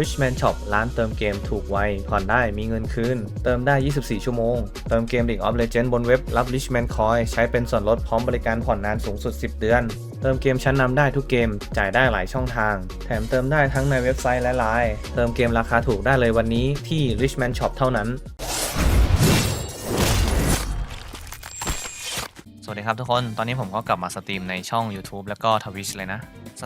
Richman Shop ร้านเติมเกมถูกไว ผ่อนได้มีเงินคืน เติมได้ 24 ชั่วโมง เติมเกม League of Legends บนเว็บรับ Richman Coin ใช้เป็นส่วนลดพร้อมบริการผ่อนนานสูงสุด 10 เดือน เติมเกมชั้นนำได้ทุกเกม จ่ายได้หลายช่องทาง แถมเติมได้ทั้งในเว็บไซต์และไลน์เติมเกมราคาถูกได้เลยวันนี้ที่ Richman Shop เท่านั้นสวัสดีครับทุกคน ตอนนี้ผมก็กลับมาสตรีมในช่อง YouTube แล้วก็ Twitch เลยนะ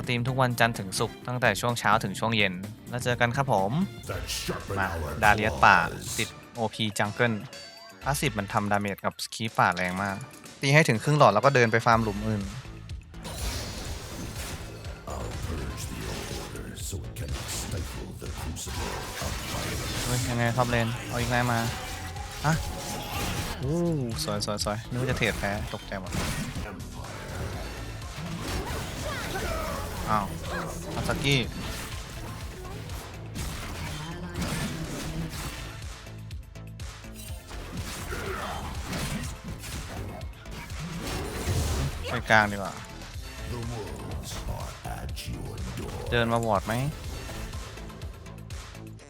ตรีมทุกวันจันทร์ถึงศุกร์ตั้งแต่ช่วงเช้าถึงช่วงเย็น แล้วเจอกันครับผม that sharpen มา our ดาเลียสป่า claws. ติด OP จังเกิลพาสซีฟมันทำดาเมจกับสคีป่าแรงมาก ตีให้ถึงครึ่งหลอดแล้วก็เดินไปฟาร์มหลุมอื่น I'll purge the order so it cannot stifle the crucible of violence. เฮ้ยยังไงท็อปเลน เอาอีกไงมา ฮะ อู้สวยสวยสวยนึกว่าจะเทรดแพ้ตกใจหมด อ้าวอาซากิไปกลางดีกว่า เดินมาวอร์ดไหม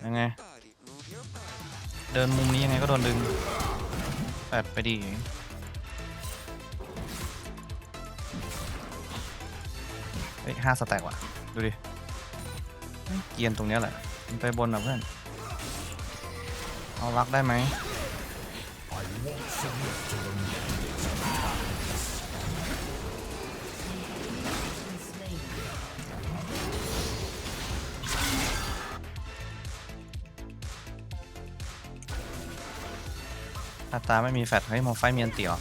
ยังไง เดินมุมนี้ยังไงก็โดนดึงแปดไปดี ฮ้ยห้าสแต็กว่ะ ดูดิเฮ้ยเกรียนตรงเนี้ยแหละมันไปบนอะเพื่อน เอารักได้ไหม I won't submit to the mandates of darkness. ตาตาไม่มีแฟดเฮ้ยมองไฟเมียนเตี๋ยว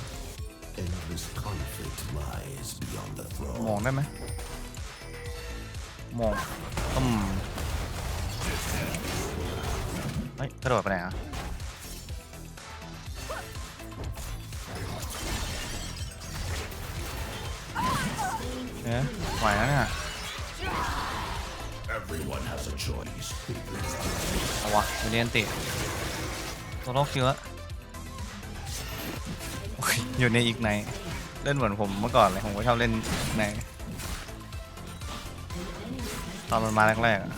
มองได้ไหม มองอืมเฮ้ยกระโดดไปไหนอะเอ๊ะไหวแล้วเนี่ย Everyone has a choice. เอาวะเรียนติตัวโลกคิวแล้วโอ้ยอยู่ในอีกในเล่นเหมือนผมเมื่อก่อนเลย ผมก็ชอบเล่นอีกใน ตอนมันมาแรกๆอะ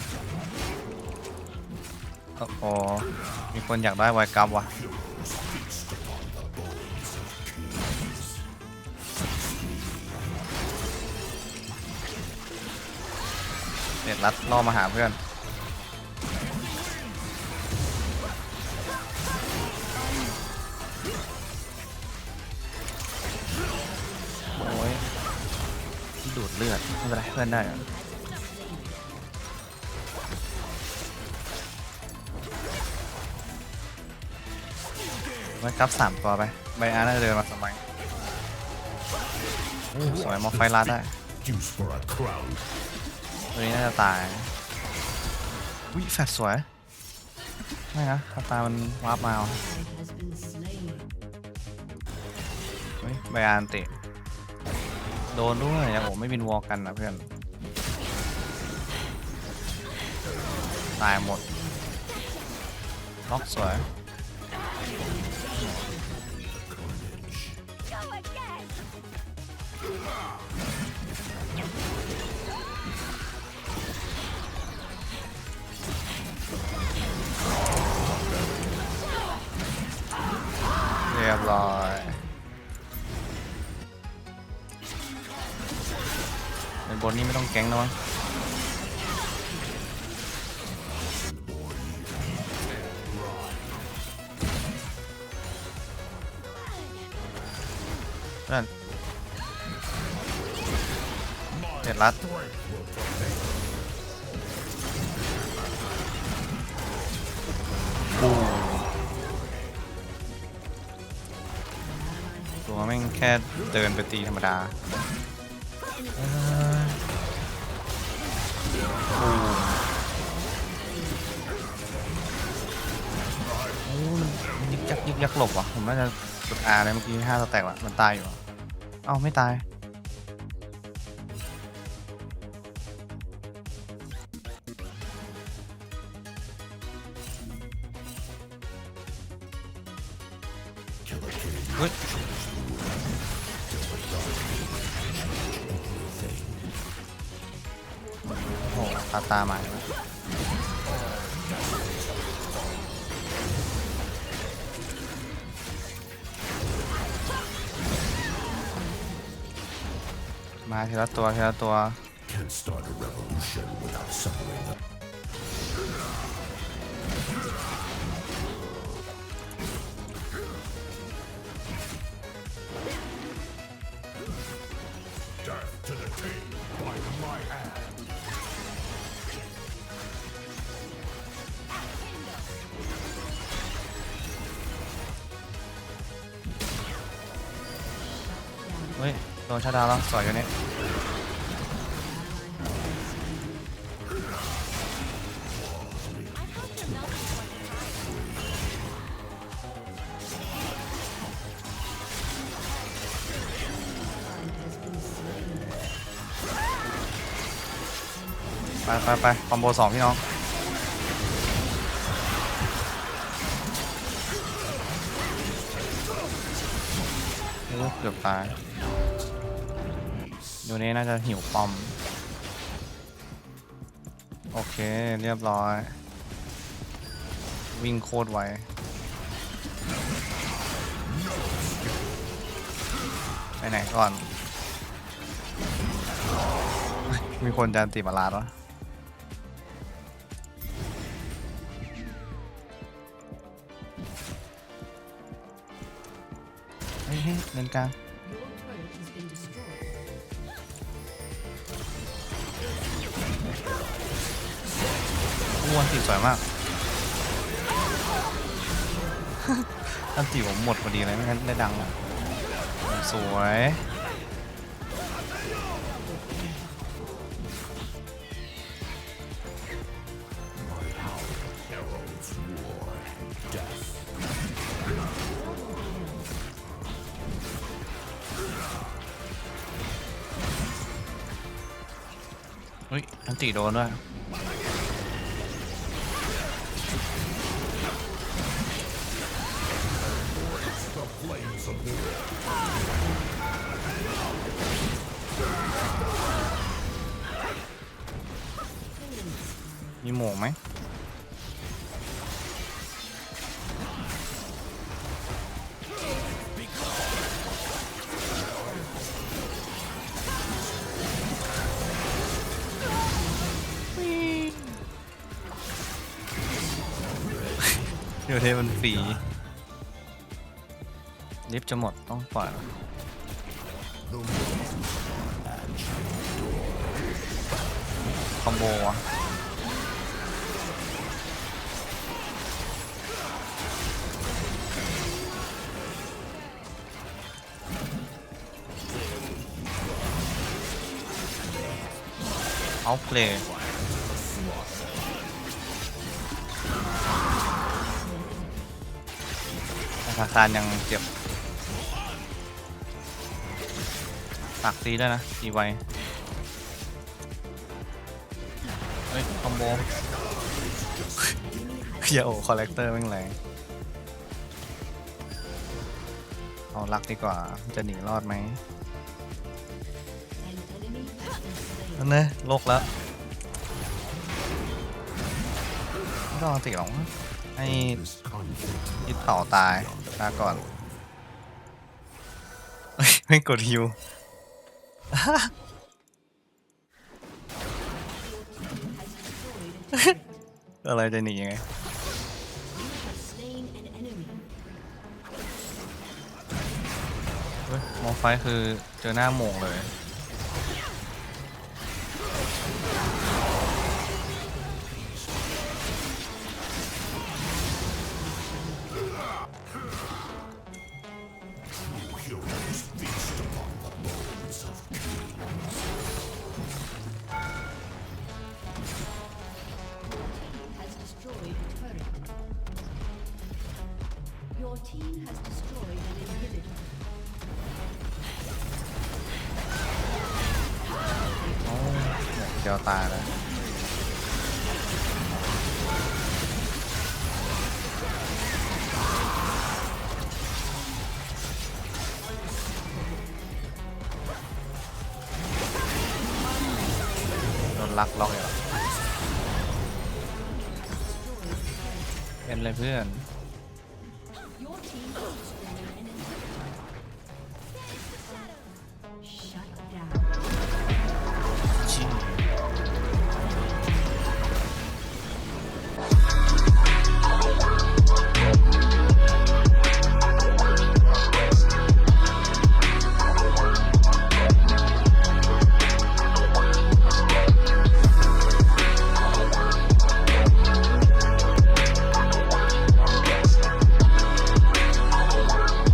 โอ้โหมีคนอยากได้ไวกัมวะเด็ดรัดล่อมาหาเพื่อนโอ้ยดูดเลือดไม่เป็นไรเพื่อนได้ อะไว้กับสามตัวไปใบอาร์น่าจะเดินมาสมัยโอ้สวยมอไฟลัดได้ Juice for a crown. ตัวนี้น่าจะตายวิแฟดสวย ไม่นะถ้าตามันวาร์ปมาเอาเฮ้ยไบอานเตะโดนด้วยอย่างผมไม่บินวอลกันนะเพื่อน ตายหมด ล็อกสวย เรียบร้อยในบนนี้ไม่ต้องแก๊งแล้วมั้งเพื่ นเจ็ดลัดบูตัวแม่งแค่เดินไปตีธรรมดาเอ้ยบูมโอ้ยมันยึกยักยึกยักหลบว่ะ ผมน่าจะกดอาร์เลยเมื่อกี้ห้าสแต็กละมันตายอยู่อะเอ้าไม่ตาย ตาตมามาทีละตัวทีละตัว เฮ้ยโดนชาดาแล้วสวยอยู่นี่ไปไปไปคอมโบสองพี่น้องเกือบตาย อยู่นี้น่าจะหิวปอม โอเคเรียบร้อย วิ่งโคตรไวไปไหนก่อน มีคนจะติมาลาดวะเฮ้ยเฮ้ยเลนกลาง อ้วนสีสวยมากอันตีผมหมดพอดีเลยไม่งั้นได้ดังอะสวย เฮ้ยอันติโดนด้วยมีหมวกไหม เดี๋ยวเทมันฟรีลิฟต์จะหมดต้องปล่อยคอมโบอะเอาเพลย์ ธนาคารยังเจ็บปากตีได้นะอีไวเฮ้ยคอมโบเฮียโอคอลเลกเตอร์แม่งแรงเอาลักดีกว่าจะหนีรอดไหมนั่นนะโลกแล้ว ไม่ต้องติหรอก ให้ยิดเผาตายลาก่อน ไม่กดฮิวอะไรจะหนียังไงมองไฟคือเจอหน้าโหม่งเลย เดี๋ยวตายแล้วโดนลักล็อกอีกแล้วเป็นเลยเพื่อน